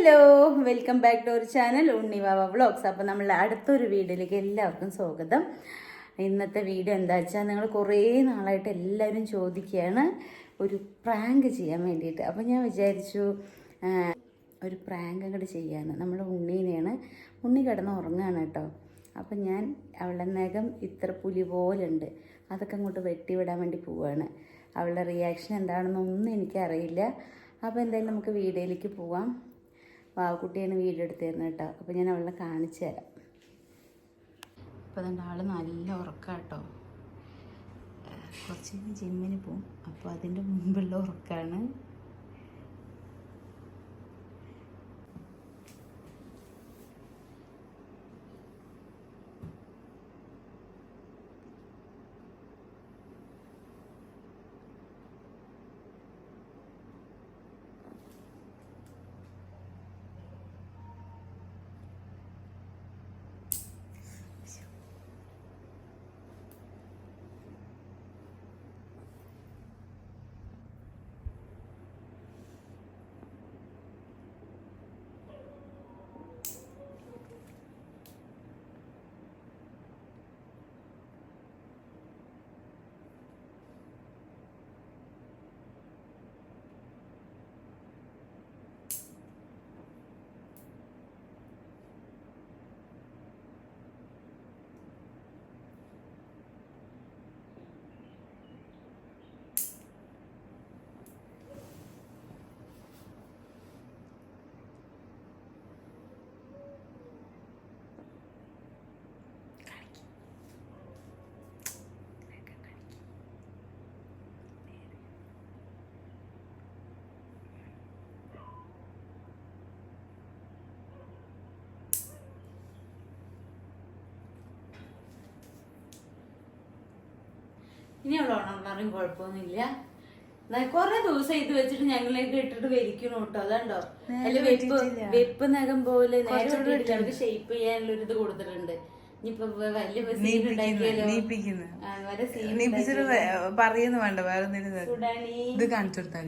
Hello welcome back to our channel Unnivava vlogs. അപ്പോൾ നമ്മൾ അടുത്തൊരു വീഡിയോയിലേക്ക് എല്ലാവർക്കും സ്വാഗതം. ഇന്നത്തെ വീഡിയോ എന്താ വെച്ചാൽ നിങ്ങൾ കുറേ നാളായിട്ട് എല്ലാവരും ചോദിക്കുകയാണ് ഒരു പ്രാങ്ക് ചെയ്യാൻ വേണ്ടിയിട്ട്. അപ്പോൾ ഞാൻ വിചാരിച്ചു ഒരു പ്രാങ്ക് അങ്ങോട്ട് ചെയ്യാന്ന്. നമ്മൾ ഉണ്ണീനെയാണ്. ഉണ്ണി കിടന്ന് ഉറങ്ങുകയാണ് കേട്ടോ. അപ്പം ഞാൻ അവളുടെ നഖം ഇത്ര പുലി പോലുണ്ട്. അതൊക്കെ അങ്ങോട്ട് വെട്ടിവിടാൻ വേണ്ടി പോവുകയാണ് അവളുടെ റിയാക്ഷൻ എന്താണെന്നൊന്നും എനിക്കറിയില്ല. അപ്പോൾ എന്തായാലും നമുക്ക് വീഡിയോയിലേക്ക് പോവാം. വാവക്കുട്ടിയാണ് വീഡിയോ എടുത്തിരുന്നത് കേട്ടോ. അപ്പോൾ ഞാൻ അവളെ കാണിച്ചു തരാം. അപ്പോൾ അതുകൊണ്ട് ആൾ നല്ല ഉറക്കം കേട്ടോ കുറച്ച് ജിമ്മിന് പോവും. അപ്പോൾ അതിന്റെ മുമ്പുള്ള ഉറക്കമാണ് ഇനി അവൾ ഉണർന്നാലും കുഴപ്പമൊന്നുമില്ല. കൊറേ കുറെ ദിവസം ഇത് വെച്ചിട്ട് ഞങ്ങളിലേക്ക് ഇട്ടിട്ട് വരിക്കണം കേട്ടോ അതുണ്ടോ? അല്ല വെപ്പ് വെപ്പ് നഖം പോലെ നേരെ. ഷേപ്പ് ചെയ്യാനുള്ള ഒരു ഇത് കൊടുത്തിട്ടുണ്ട്. പറയുന്നു വേണ്ട വേറെ ഇത് കാണിച്ചു കൊടുത്താൽ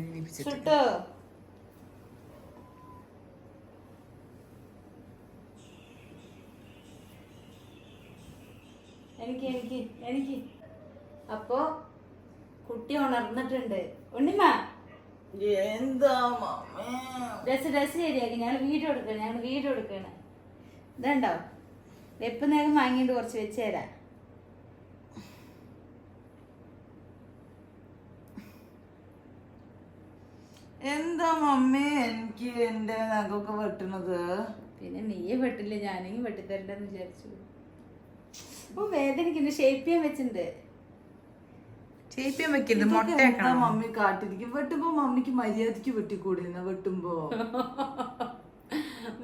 എനിക്ക് എനിക്ക് എനിക്ക്. അപ്പോ കുട്ടി ഉണർന്നിട്ടുണ്ട്. ഉണ്ണിമ. എന്താ ഡ്രസ് ഡ്രസ് ശരിയാക്കി. ഞങ്ങൾ വീഡിയോ എടുക്കണം. ഞങ്ങൾ വീഡിയോ എടുക്കണ. ഇതുണ്ടോ? വെപ്പ് നേരം വാങ്ങിയിട്ട് കുറച്ച് വെച്ച് തരാം. എന്താ മമ്മേ എനിക്ക് എന്റെ നഖമൊക്കെ വെട്ടണത്. പിന്നെ നീയെ വെട്ടില്ല? ഞാനെങ്കിൽ വെട്ടിത്തരണ്ടെന്ന് വിചാരിച്ചു. അപ്പൊ വേദനയ്ക്ക് ഷേപ്പ് ചെയ്യാൻ വെച്ചിട്ടുണ്ട്. വെക്കരുത് മുട്ടയാക്കണം മമ്മി കാട്ടിരിക്കും വെട്ടുമ്പോ മമ്മിക്ക് മര്യാദയ്ക്ക് വെട്ടിക്കൂടുന്ന? വെട്ടുമ്പോ?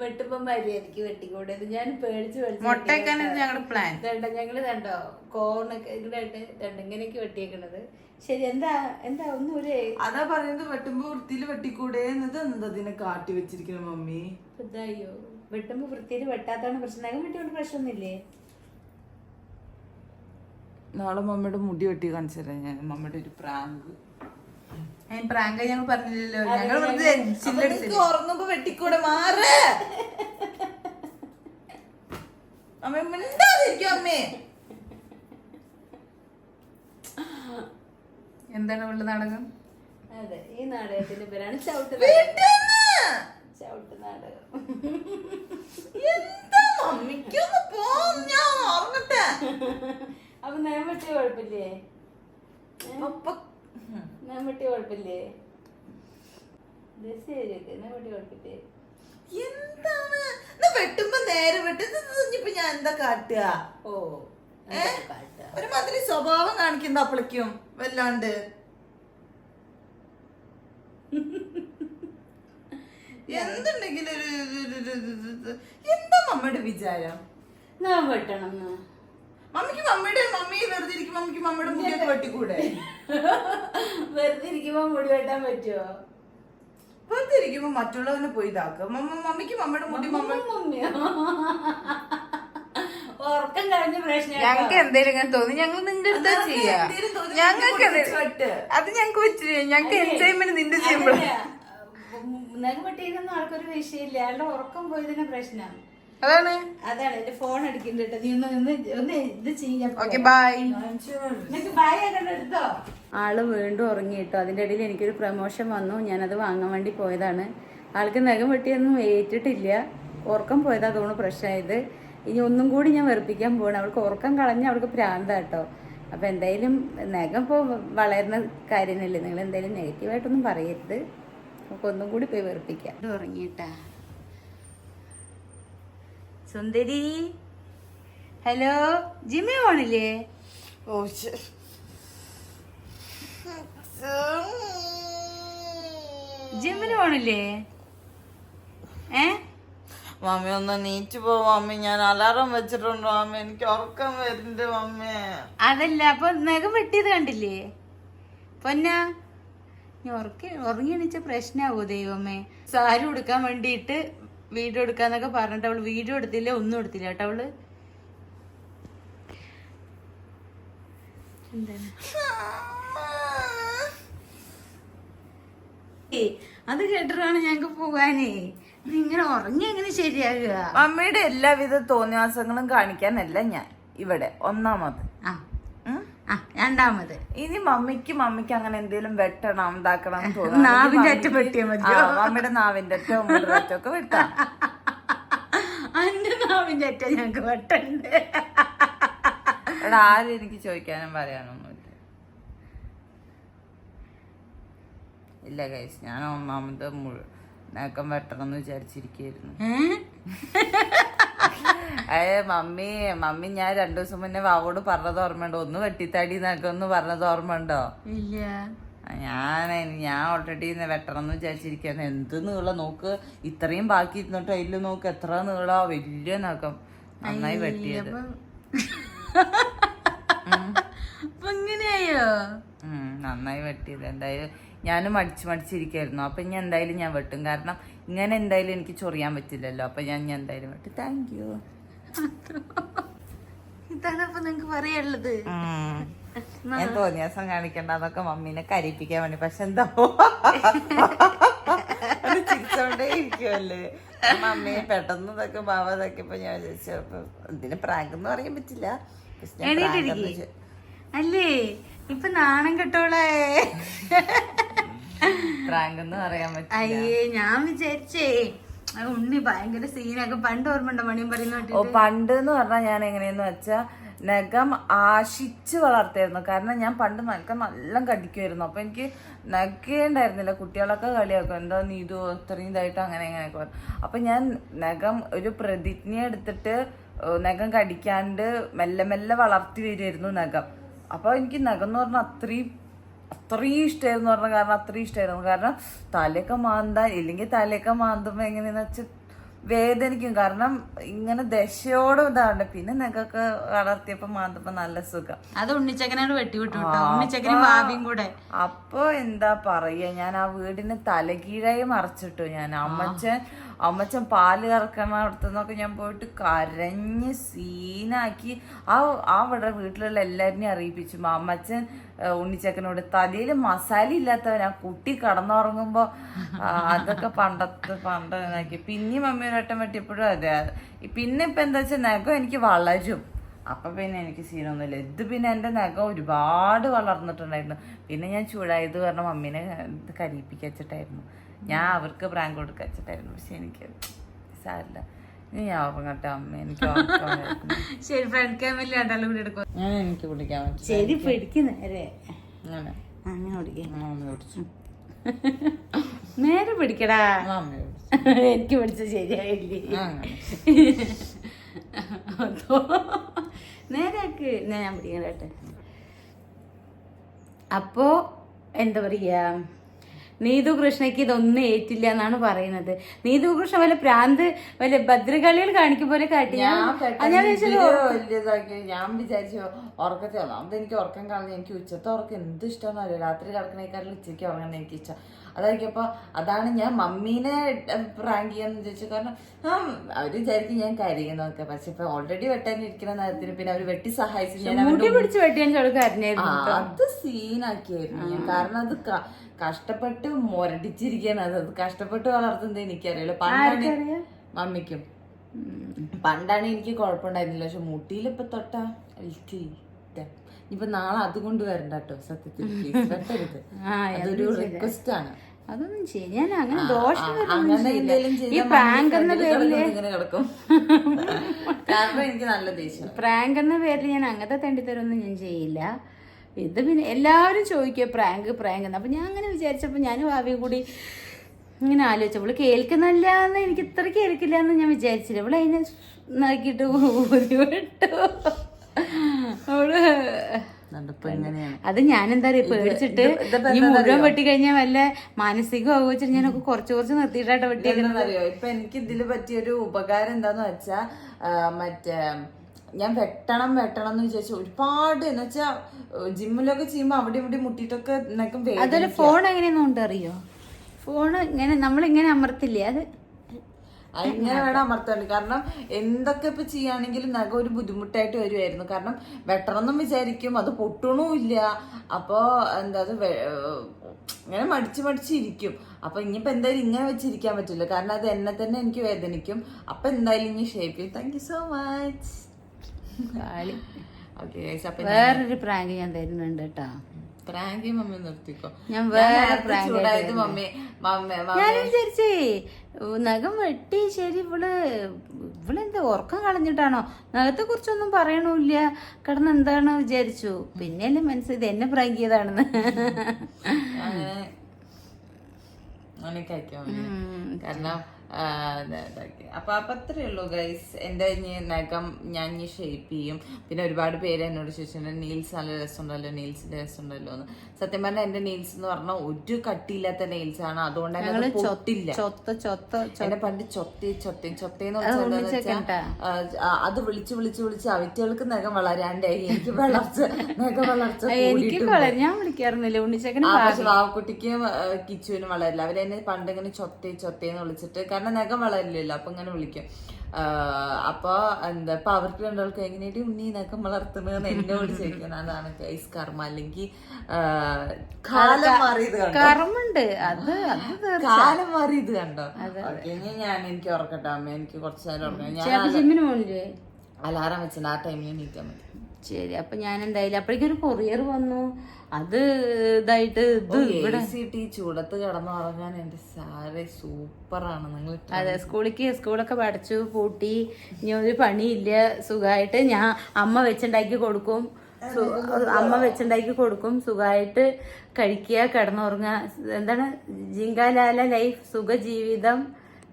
വെട്ടുമ്പോ മര്യാദയ്ക്ക് വെട്ടിക്കൂടുന്നു? ഞാൻ പേടിച്ച് വെട്ടിക്കാൻ ഞങ്ങളുടെ പ്ലാൻ ഞങ്ങൾ കണ്ടോ? കോണൊക്കെ ഇതിലായിട്ട് ദണ്ട ഇങ്ങനെയൊക്കെ വെട്ടിയേക്കണത്. ശരി എന്താ എന്താ ഒന്നും ഒരു അതാ പറയുന്നത് വെട്ടുമ്പോ വൃത്തിയിൽ വെട്ടിക്കൂടെ എന്നത് എന്താ ഇതിനെ കാട്ടി വെച്ചിരിക്കണ മമ്മി? ഇതായോ? വെട്ടുമ്പോ വൃത്തിയിൽ വെട്ടാത്താണ് പ്രശ്നം. വെട്ടിയോണ്ട് പ്രശ്നമൊന്നുമില്ലേ നാളെ മമ്മിയുടെ മുടി വെട്ടി കാണിച്ചു തരാം ഞാൻ. മമ്മിയുടെ ഒരു പ്രാങ്ക്. പ്രാങ്ക് ഞങ്ങൾ പറഞ്ഞില്ലല്ലോ. ഞങ്ങൾ വെറുതെ ചില്ലടിച്ചില്ല ഉറങ്ങുമ്പോ വെട്ടിക്കൂടെ? മാറ്. അമ്മ മിണ്ടാതിരിക്കും അമ്മേ. എന്താണ് ഉള്ള നാടകം? അതെ ഈ നാടകത്തിന്റെ പേരാണ് ചവിട്ട് വീട്ടിന്ന്. ചവിട്ട് നാടകം. എന്താ മമ്മിക്കൊന്ന് പോ. ഞാൻ ഉറങ്ങട്ടെ. അപ്പൊ ഞാൻ വെട്ടിയ കുഴപ്പമില്ലേ? ഞാൻ വെട്ടിയ കുഴപ്പമില്ലേ? എന്താണ്? വെട്ടുമ്പോ നേരെ വെട്ട്. ഇത് ഇനിയിപ്പോ ഞാൻ എന്താ കാട്ടുക? ഓ ഒരു ഒരുമാതിരി സ്വഭാവം കാണിക്കുന്ന അപ്പളക്കും വല്ലാണ്ട്. എന്തുണ്ടെങ്കിലും ഒരു എന്താ നമ്മുടെ വിചാരം? ഞാൻ വെട്ടണം. മമ്മിക്ക് മമ്മിയുടെ മമ്മി വെറുതെ ഇരിക്കുമ്പോ മമ്മിക്ക് മമ്മിയുടെ മുടിയൊക്കെ വെട്ടിക്കൂടെ വെറുതെ ഇരിക്കുമ്പോ മുടി വെട്ടാൻ പറ്റുമോ വെറുതെ ഇരിക്കുമ്പോ മറ്റുള്ളവനെ പോയി ഇതാക്കുക മമ്മ മമ്മിക്ക് മമ്മിയുടെ മുടി മമ്മ ഉറക്കം പ്രശ്നം ഞങ്ങൾക്ക് എന്തേലും ഇങ്ങനെ തോന്നി ഞങ്ങൾ നിന്റെ അടുത്താ ചെയ്യാ ഞങ്ങൾക്ക് അത് ഞങ്ങൾക്ക് പറ്റില്ല ഞങ്ങൾക്ക് എൻജോയ്മെന്റ് നിന്റെ ചെയ്യുമ്പോഴാണ് നഖം വെട്ടിയതൊന്നും ആൾക്കൊരു വിഷയമില്ല അയാളുടെ ഉറക്കം പോയതിന്റെ പ്രശ്നം അതാണ്. അതാണ് എന്റെ ഫോൺ അടിക്കുന്നുണ്ട് നീ ഒന്ന് ഒന്ന് ഒന്ന് ഇത് ചെയ്യാം ഓക്കെ ബൈ എടുത്തോ? ആൾ വീണ്ടും ഉറങ്ങി കേട്ടോ അതിന്റെ ഇടയിൽ എനിക്കൊരു പ്രമോഷൻ വന്നു. ഞാനത് വാങ്ങാൻ വേണ്ടി പോയതാണ്. ആൾക്ക് നഖം വെട്ടിയൊന്നും ഏറ്റിട്ടില്ല. ഉറക്കം പോയതാ തോന്നുന്നു പ്രശ്നമായത്. ഇനി ഒന്നും കൂടി ഞാൻ വെറുപ്പിക്കാൻ പോകണം അവൾക്ക് ഉറക്കം കളഞ്ഞ അവൾക്ക് പ്രാന്ത കേട്ടോ അപ്പൊ എന്തായാലും നഖം ഇപ്പോൾ വളരുന്ന കാര്യമല്ലേ? നിങ്ങൾ എന്തായാലും നെഗറ്റീവായിട്ടൊന്നും പറയരുത്. നമുക്ക് ഒന്നും കൂടി പോയി വെറുപ്പിക്കാം. ഉറങ്ങിയിട്ടാ. സുന്ദരി. ഹലോ ജിമ്മി പോണില്ലേ? ഓ. ജിമ്മിന് പോണില്ലേ? ഏ? മമ്മി ഒന്ന് നീച്ചു പോ മമ്മി ഞാൻ അലാറം വെച്ചിട്ടുണ്ട് മമ്മി എനിക്ക് ഉറക്കം വരുന്നുണ്ട് മമ്മി അതല്ല അപ്പൊ നഖം വെട്ടിയത് കണ്ടില്ലേ? പൊന്ന നീ ഉറക്കി ഉറങ്ങി എണീച്ച പ്രശ്നാവോ ദൈവമേ? സാരി ഉടുക്കാൻ വേണ്ടിയിട്ട് വീഡിയോ എടുക്കാന്നൊക്കെ പറഞ്ഞിട്ട് അവൾ വീഡിയോ എടുത്തില്ല ഒന്നും എടുത്തില്ല കേട്ടോ അവൾ. എന്താണ്? അത് കേട്ടിട്ടാണ് ഞങ്ങക്ക് പോകാനേ. നീ ഇങ്ങനെ ഉറങ്ങി എങ്ങനെ ശരിയാകുക? അമ്മയുടെ എല്ലാവിധ തോന്നിവാസങ്ങളും കാണിക്കാനല്ല ഞാൻ ഇവിടെ ഒന്നാമത്. ആ. രണ്ടാമത്. ഇനി മമ്മിക്ക് മമ്മിക്ക് അങ്ങനെ എന്തെങ്കിലും വെട്ടണം ഇതാക്കണം തോന്നുന്നു. നാവിന്റെ അറ്റ അറ്റം വെട്ടിയാ മതി മമ്മിയുടെ നാവിന്റെ അറ്റവും ഒക്കെ വെട്ടാം. അന്റെ നാവിന്റെ അറ്റ ഞങ്ങക്ക് വെട്ടണ്ട്? ആരും എനിക്ക് ചോദിക്കാനും പറയാനൊന്നുമില്ല ഇല്ല. കൈസ് ഞാൻ ഒന്നാമത് മുഴുവൻ നേക്കം വെട്ടണം എന്ന് വിചാരിച്ചിരിക്കുന്നു അയ്യ മമ്മി മമ്മി ഞാൻ രണ്ടു ദിവസം മുന്നേ വാവോട് പറഞ്ഞത് ഓർമ്മയുണ്ടോ? ഒന്ന് വെട്ടിത്താടി എന്നൊക്കെ എന്ന് പറഞ്ഞത് ഓർമ്മയുണ്ടോ? ഇല്ല. ഞാൻ ഞാൻ ഓൾറെഡി വെട്ടണം എന്ന് വിചാരിച്ചിരിക്കുകയാണ്. എന്ത് നീളം? നോക്ക് ഇത്രയും ബാക്കി ഇരുന്നിട്ട് അതിൽ നോക്ക് എത്ര നീളാ വലിയ നഖം. നന്നായി വെട്ടിയത്. ഇങ്ങനെയായോ നന്നായി വെട്ടിയത്. എന്തായാലും ഞാനും മടിച്ച് മടിച്ചിരിക്കായിരുന്നു. അപ്പൊ ഇനി എന്തായാലും ഞാൻ വെട്ടും. കാരണം ഇങ്ങനെ എന്തായാലും എനിക്ക് ചൊറിയാൻ പറ്റില്ലല്ലോ. അപ്പൊ ഞാൻ ഞാൻ എന്തായാലും വെട്ടും. താങ്ക് യു ഇതാണ് അപ്പൊ നിങ്ങക്ക് പറയാനുള്ളത്. ഞാൻ തോന്നിയ ദിവസം കാണിക്കണ്ട അതൊക്കെ മമ്മീനെ കരയിപ്പിക്കാൻ വേണ്ടി. പക്ഷെ എന്താ? ചിരിച്ചോണ്ടേ ഇരിക്കുമല്ലേ മമ്മി പെട്ടെന്ന് ഇതൊക്കെ ബാബ ഇതൊക്കെ ഇപ്പൊ ഞാൻ വിചാരിച്ചു ഇതിന് പ്രാങ്ക് എന്ന് പറയാൻ പറ്റില്ല. അല്ലേ? ഇപ്പൊ നാണം കെട്ടോളേ. പ്രാങ്ക് എന്ന് പറയാൻ പറ്റില്ല. അയ്യേ ഞാൻ വിചാരിച്ചേ. ഉണ്ണി ഭയങ്കര പണ്ട് പണ്ട് എന്ന് പറഞ്ഞാൽ ഞാൻ എങ്ങനെയെന്ന് വെച്ചാൽ നഖം ആശിച്ച് വളർത്തായിരുന്നു കാരണം ഞാൻ പണ്ട് നഖം നല്ല കടിക്കുമായിരുന്നു അപ്പൊ എനിക്ക് നഖേ ഉണ്ടായിരുന്നില്ല കുട്ടികളൊക്കെ കളിയാക്കും. എന്താ നീ ഇത് ഇത്രയും ഇതായിട്ട് അങ്ങനെ ഇങ്ങനെയൊക്കെ പറഞ്ഞു അപ്പൊ ഞാൻ നഖം ഒരു പ്രതിജ്ഞ എടുത്തിട്ട് നഖം കടിക്കാണ്ട് മെല്ലെ മെല്ലെ വളർത്തി വരുമായിരുന്നു നഖം. അപ്പൊ എനിക്ക് നഖം എന്ന് പറഞ്ഞാൽ അത്രയും അത്രയും ഇഷ്ടമായിരുന്നു പറഞ്ഞ കാരണം അത്രയും ഇഷ്ടമായിരുന്നു. കാരണം തലയൊക്കെ മാന്താൻ ഇല്ലെങ്കിൽ തലയൊക്കെ മാന്തുമ്പോൾ എങ്ങനെയെന്ന് വെച്ചാൽ വേദനിക്കും. കാരണം ഇങ്ങനെ ദശയോടെ ഇതാണ് പിന്നെ നിങ്ങൾക്കൊക്കെ വളർത്തിയപ്പോ മാന്തപ്പോ നല്ല സുഖം. അത് ഉണ്ണിച്ചക്കനോട് വെട്ടി വിട്ടു കേട്ടോ ഉണ്ണിച്ചക്കനും ഭാവിയും കൂടെ. അപ്പൊ എന്താ പറയാ ഞാൻ ആ വീടിന് തലകീഴായി മറച്ചിട്ടു. ഞാൻ അമ്മച്ചൻ അമ്മച്ചൻ പാൽ കറക്കണ അടുത്തുനിന്നൊക്കെ ഞാൻ പോയിട്ട് കരഞ്ഞ് സീനാക്കി ആ ആ ഇവിടെ വീട്ടിലുള്ള എല്ലാവരെയും അറിയിപ്പിച്ചു. അമ്മച്ചൻ ഉണ്ണിച്ചക്കനോട് തലയിൽ മസാല ആ കുട്ടി കടന്നുറങ്ങുമ്പോ അതൊക്കെ പണ്ടത്തെ പണ്ട് ഇതാക്കി പിന്നെ മമ്മി ഒരട്ടം അതെ. പിന്നെ ഇപ്പൊ എന്താ വെച്ചാൽ നഖം എനിക്ക് വളരും. അപ്പൊ പിന്നെ എനിക്ക് സീനൊന്നുമില്ല ഇത് പിന്നെ എന്റെ നഖം ഒരുപാട് വളർന്നിട്ടുണ്ടായിരുന്നു. പിന്നെ ഞാൻ ചൂടായത് കാരണം മമ്മീനെ ഇത് കരീപ്പിക്കച്ചിട്ടായിരുന്നു ഞാൻ അവർക്ക് പ്രാങ്ക് കൊടുക്കച്ചിട്ടായിരുന്നു പക്ഷെ എനിക്ക് സാരില്ല. നീ ഞാൻ ഉറങ്ങട്ടെ അമ്മ. എനിക്ക് ശരി ഫ്രണ്ട് ക്യാമറ രണ്ടാളും കൂടി എടുക്കും? ഞാൻ എനിക്ക് കുടിക്കാൻ പറ്റും. ശരി പിടിക്കുന്ന നേരെ. അങ്ങനെ. നേരെ പിടിക്കടാ. എനിക്ക് പിടിച്ച ശരിയായില്ലേ? അതോ നേരാക്ക് എന്നാ ഞാൻ കേട്ടെ അപ്പോ എന്താ പറയാ? നീതു കൃഷ്ണയ്ക്ക് ഇതൊന്നും ഏറ്റില്ല എന്നാണ് പറയുന്നത്. നീതു കൃഷ്ണ വല്ല പ്രാന്ത് വല്ല ഭദ്രകളികൾ കാണിക്കും പോലെ കാട്ടി. ഞാൻ ഞാൻ വിചാരിച്ചു ഉറക്കത്തെ ഒന്നാമത് എനിക്ക് ഉറക്കം കാണുന്നത്. എനിക്ക് ഉച്ചത്തെ ഉറക്കം എന്ത് ഇഷ്ടമെന്നറിയോ രാത്രി കിടക്കണേക്കാളും ഉച്ചയ്ക്ക് ഉറങ്ങാൻ എനിക്ക് ഇഷ്ടം അതായിരിക്കും. അപ്പൊ അതാണ് ഞാൻ മമ്മീനെ പ്രാങ്ക് ചെയ്യാന്ന് ചോദിച്ചു കാരണം ആ, അവർ വിചാരിക്കും ഞാൻ കരയുന്നൊക്കെ പക്ഷെ ഇപ്പൊ ഓൾറെഡി വെട്ടാൻ ഇരിക്കുന്ന നേരത്തിന് പിന്നെ അവർ വെട്ടി സഹായിച്ചു ഞാൻ പിടിച്ച് വെട്ടിയാൻ അത് സീനാക്കിയായിരുന്നു ഞാൻ. കാരണം അത് കഷ്ടപ്പെട്ട് മുരടിച്ചിരിക്കുകയാണ്. അത് അത് കഷ്ടപ്പെട്ട് വളർത്തുന്നത് എനിക്കറിയില്ല. പണ്ടാണ്? മമ്മിക്കും. പണ്ടാണ് എനിക്ക് കുഴപ്പമുണ്ടായിരുന്നില്ല. പക്ഷെ മുട്ടിയിൽ ഇപ്പൊ തൊട്ടാ ഇപ്പൊ നാളെ അതുകൊണ്ട് വരണ്ട കേട്ടോ സത്യത്തിൽ. അതൊരു റിക്വസ്റ്റ് ആണ്. അതൊന്നും ചെയ്യാൻ അങ്ങനെ ദോഷം ഈ പ്രാങ്ക് എന്ന പേരിൽ പേരിൽ എനിക്ക് നല്ല ദേഷ്യം പ്രാങ്ക് എന്ന പേരിൽ ഞാൻ അങ്ങനത്തെ തെണ്ടിത്തരൊന്നും ഞാൻ ചെയ്യില്ല. ഇത് പിന്നെ എല്ലാവരും ചോദിക്കുക പ്രാങ്ക് പ്രാങ്ക് എന്ന്. അപ്പം ഞാൻ അങ്ങനെ വിചാരിച്ചപ്പോൾ ഞാൻ ഭാവിയും കൂടി ഇങ്ങനെ ആലോചിച്ചപ്പോൾ കേൾക്കുന്നില്ല എന്ന് എനിക്ക് ഇത്ര കേൾക്കില്ല എന്ന് ഞാൻ വിചാരിച്ചില്ല. അവൾ അതിനെ വിട്ടു. അവൾ ഇപ്പൊ അത് ഞാൻ എന്താ പറയാ പേടിച്ചിട്ട് ഈ മുഴുവൻ വെട്ടി കഴിഞ്ഞാൽ വല്ല മാനസികമാകുക വെച്ചിട്ട് ഞാനൊക്കെ കുറച്ച് കുറച്ച് നിർത്തിയിട്ടാട്ടോ വെട്ടിയെന്നറിയോ ഇപ്പൊ എനിക്ക് ഇതിൽ പറ്റിയൊരു ഉപകാരം എന്താന്ന് വെച്ചാ മറ്റേ ഞാൻ വെട്ടണം വെട്ടണം എന്ന് വിചാരിച്ചു ഒരുപാട് എന്ന് വെച്ചാ ജിമ്മിലൊക്കെ ചെയ്യുമ്പോ അവിടെ ഇവിടെ മുട്ടിയിട്ടൊക്കെ നിനക്കും അതൊരു ഫോൺ എങ്ങനെയൊന്നും അറിയോ? ഫോൺ ഇങ്ങനെ നമ്മളിങ്ങനെ അമർത്തില്ലേ? അത് ഇങ്ങനെ വേണം അമർത്താൻ. കാരണം എന്തൊക്കെ ഇപ്പൊ ചെയ്യുകയാണെങ്കിലും നഗ ഒരു ബുദ്ധിമുട്ടായിട്ട് വരുമായിരുന്നു കാരണം വെട്ടണമെന്നും വിചാരിക്കും അത് പൊട്ടണമില്ല അപ്പോ എന്താ അത് ഇങ്ങനെ മടിച്ച് മടിച്ചിരിക്കും അപ്പൊ ഇനിയിപ്പോ എന്തായാലും ഇങ്ങനെ വെച്ചിരിക്കാൻ പറ്റില്ല. കാരണം അത് എന്നെ തന്നെ എനിക്ക് വേദനിക്കും. അപ്പൊ എന്തായാലും ഇനി ഷേപ്പ് ചെയ്യും താങ്ക് യു സോ മച്ച് വേറൊരു പ്രാങ്ക് ഞാൻ തരുന്നുണ്ട് കേട്ടോ. പ്രാങ്ക് മമ്മി നിർത്തിക്കോ. ഞാൻ വേറെ മമ്മി ഞാൻ വിചാരിച്ചേ നഖം വെട്ടി ശരി ഇവൾ ഇവളെന്താ ഉറക്കം കളഞ്ഞിട്ടാണോ? നഖത്തെ കുറിച്ചൊന്നും പറയണില്ല. കിടന്ന് എന്താണ് വിചാരിച്ചു? പിന്നെയല്ലേ ഇത് എന്നെ പ്രാങ്ക് ചെയ്താണെന്ന് അങ്ങനെ. കാരണം അപ്പൊ അപ്പൊ അത്രേ ഉള്ളൂ ഗൈസ് എന്റെ ഇനി നഖം ഞാൻ ഇനി ഷേപ്പ് ചെയ്യും. പിന്നെ ഒരുപാട് പേര് എന്നോട് ചോദിച്ചിട്ടുണ്ട് നെയിൽസ് നല്ല രസമുണ്ടല്ലോ നെയിൽസിന്റെ രസമുണ്ടല്ലോ എന്ന്. സത്യം പറഞ്ഞാൽ എന്റെ നെയിൽസ് എന്ന് പറഞ്ഞാൽ ഒരു കട്ടിയില്ലാത്ത നെയിൽസ് ആണ്. അതുകൊണ്ട് തന്നെ ചൊത്തില്ല പൊട്ടില്ല. ചൊത്ത ചൊത്ത എന്നെ പണ്ട് ചൊത്തി ചൊത്തി ചൊത്തേന്ന് അത് വെച്ചാൽ? അത് വിളിച്ച് വിളിച്ച് വിളിച്ച് അവറ്റകൾക്ക് നഖം വളരാണ്ടായി. എനിക്ക് വളർച്ച നഖം വളർച്ച എനിക്ക് ഞാൻ വിളിക്കാറുന്നില്ല. ഉണ്ണിച്ചക്കന് വാവക്കുട്ടിക്കും കിച്ചുവിനും വളരില്ല. അവരെന്നെ പണ്ട് ഇങ്ങനെ ചൊത്തി ചൊത്തേന്ന് വിളിച്ചിട്ട് കാരണം നഖം വളരില്ലല്ലോ അപ്പൊ ഇങ്ങനെ വിളിക്കും. ആ, അപ്പൊ എന്താ ഇപ്പൊ അവർക്ക് രണ്ടാൾക്ക് എങ്ങനെയായിട്ട് ഉണ്ണി നഖം വളർത്തുന്നതെന്ന് എന്നോട് ചോദിക്കണം അതാണ് ഗൈസ് കർമ്മ. അല്ലെങ്കിൽ കാലം മാറിയത് കണ്ടോ? കറമുണ്ട് അത് കാലം മാറിയത് കണ്ടോ? ഇനി ഞാൻ എനിക്ക് ഉറക്കട്ടെ അമ്മ. എനിക്ക് കുറച്ച് നേരം ഞാൻ പോണില്ലേ? അലാറം വെച്ചിട്ട് ആ ടൈമിൽ നീക്കാൻ മതി. ശരി അപ്പൊ ഞാൻ എന്തായാലും അപ്പോഴേക്കും ഒരു കൊറിയർ വന്നു. അത് ഇതായിട്ട് ഇത് ഇവിടെ ചൂടത്ത് കിടന്നുറങ്ങാൻ എന്റെ സാരി ആണ് നിങ്ങൾ അതെ സ്കൂളിക്ക് സ്കൂളൊക്കെ പഠിച്ചു പൂട്ടി. ഇനി ഒരു പണിയില്ല സുഖമായിട്ട് ഞാൻ അമ്മ വെച്ചുണ്ടാക്കി കൊടുക്കും. അമ്മ വെച്ചുണ്ടാക്കി കൊടുക്കും സുഖമായിട്ട് കഴിക്കുക കിടന്നുറങ്ങുക. എന്താണ്? ജിങ്കാലാല ലൈഫ് സുഖ ജീവിതം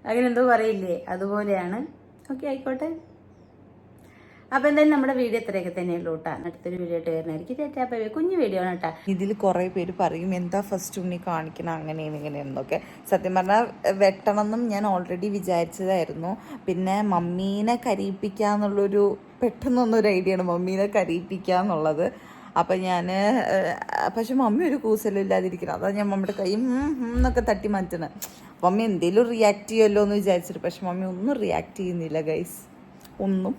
അങ്ങനെ എന്തോ പറയില്ലേ? അതുപോലെയാണ്. ഓക്കെ ആയിക്കോട്ടെ. അപ്പൊ എന്തായാലും നമ്മുടെ വീഡിയോ ഇത്രയൊക്കെ തന്നെയുള്ളൂ കേട്ടോ. അടുത്തൊരു വീഡിയോ ആയിട്ട് വരുന്നതായിരിക്കും. അപ്പൊ കുഞ്ഞു വീഡിയോ ആണ് കേട്ടോ. ഇതിൽ കുറേ പേര് പറയും എന്താ ഫസ്റ്റ് ഉണ്ണി കാണിക്കണം? അങ്ങനെയാണ് ഇങ്ങനെയെന്നൊക്കെ സത്യം പറഞ്ഞാൽ വെട്ടണമെന്നും ഞാൻ ഓൾറെഡി വിചാരിച്ചതായിരുന്നു. പിന്നെ മമ്മീനെ കരയിപ്പിക്കുക എന്നുള്ളൊരു പെട്ടെന്നൊന്നൊരു ഐഡിയ ആണ്. മമ്മീനെ കരയിപ്പിക്കുക എന്നുള്ളത്. അപ്പം ഞാൻ പക്ഷെ മമ്മി ഒരു കൂസലും ഇല്ലാതിരിക്കണം അതാ ഞാൻ മമ്മിയുടെ കൈ എന്നൊക്കെ തട്ടി മാറ്റണം മമ്മി എന്തെങ്കിലും റിയാക്ട് ചെയ്യുമല്ലോ എന്ന് വിചാരിച്ചിട്ട് പക്ഷെ മമ്മി ഒന്നും റിയാക്ട് ചെയ്യുന്നില്ല ഗൈസ് ഒന്നും.